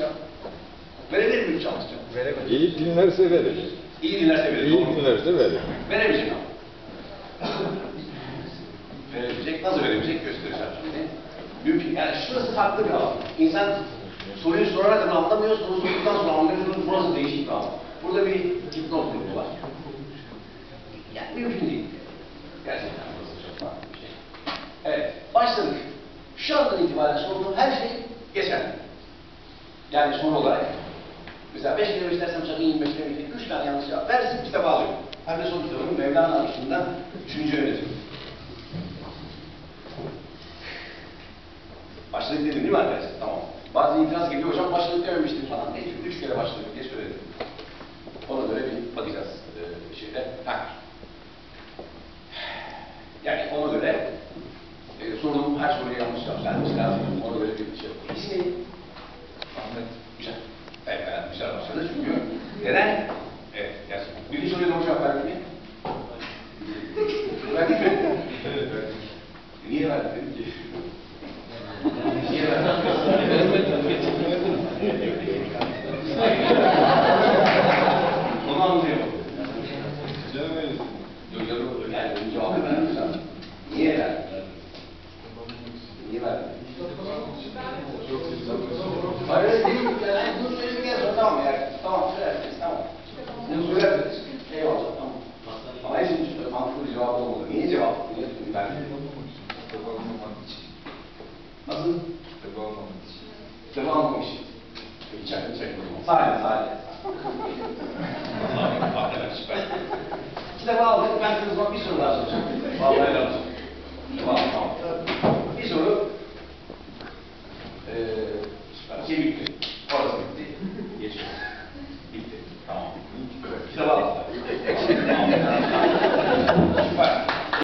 çalışacağım. Verebilir miyim çalışacağım? Veremedim. İyi dinlerse verir. İyi dinlerse verir. İyi doğru. dinlerse verir. Veremeyecek ama. verebilecek, nasıl verebilecek göstereceğim şimdi. Mümkün. Yani şurası farklı bir alan. İnsan soruyu sorarak anlamıyor, soru sorduktan sonra anlıyor, burası değişik bir alan. Burada bir hipnoz durumu var. Yani mümkün değil. Gerçekten burası çok farklı bir şey. Evet, başladık. Şu andan itibaren sorduğum her şey. Yani soru olarak Mesela beş kere beş dersem sakın 25 kere bir üç tane yanlış cevap versin kitabı alıyorum. Hem de son kitabının Mevlana Arşı'ndan üçüncü yönetim. Başladık dedim değil mi arkadaşlar? Tamam. Bazı itiraz geliyor hocam başladık dememiştim falan. Neyse üç kere başladık diye söyledim. Ona göre bir bakacağız e, şeyde. Ha. Yani ona göre e, sorduğum her soruya yanlış cevap vermiş lazım. Ona göre bir şey yok. İsmi Ahmet Güzel. Evet, başladı çünkü neden? Evet, gerçekten. Birinci soruya doğru cevap verdik mi? Verdik mi? Evet, verdik. Niye verdik dedim ki? Niye verdik? Onu anlayamadım. Yok, yok, yok. Yani benim cevabı verdim sana. Niye verdik? Niye verdik? Hayır değil. Yani bunu söyledikten sonra tamam ya. Tamam söylersiniz tamam. Bunu söylersiniz. Eyvallah tamam. Ama hepsinin için böyle mantıklı bir cevap olmadı. Niye cevap? Niye ben? Nasıl? Kitap almamış. İçer, içer. Sahne, sahne. Hakikaten süper. Kitabı aldık. Ben size zaman bir soru daha soracağım. Vallahi lazım. Tamam, tamam. Bir soru. Ee, süper. Şey bitti. Orası bitti. Geçiyoruz. Bitti. Tamam. Kitabı aldık. Tamam.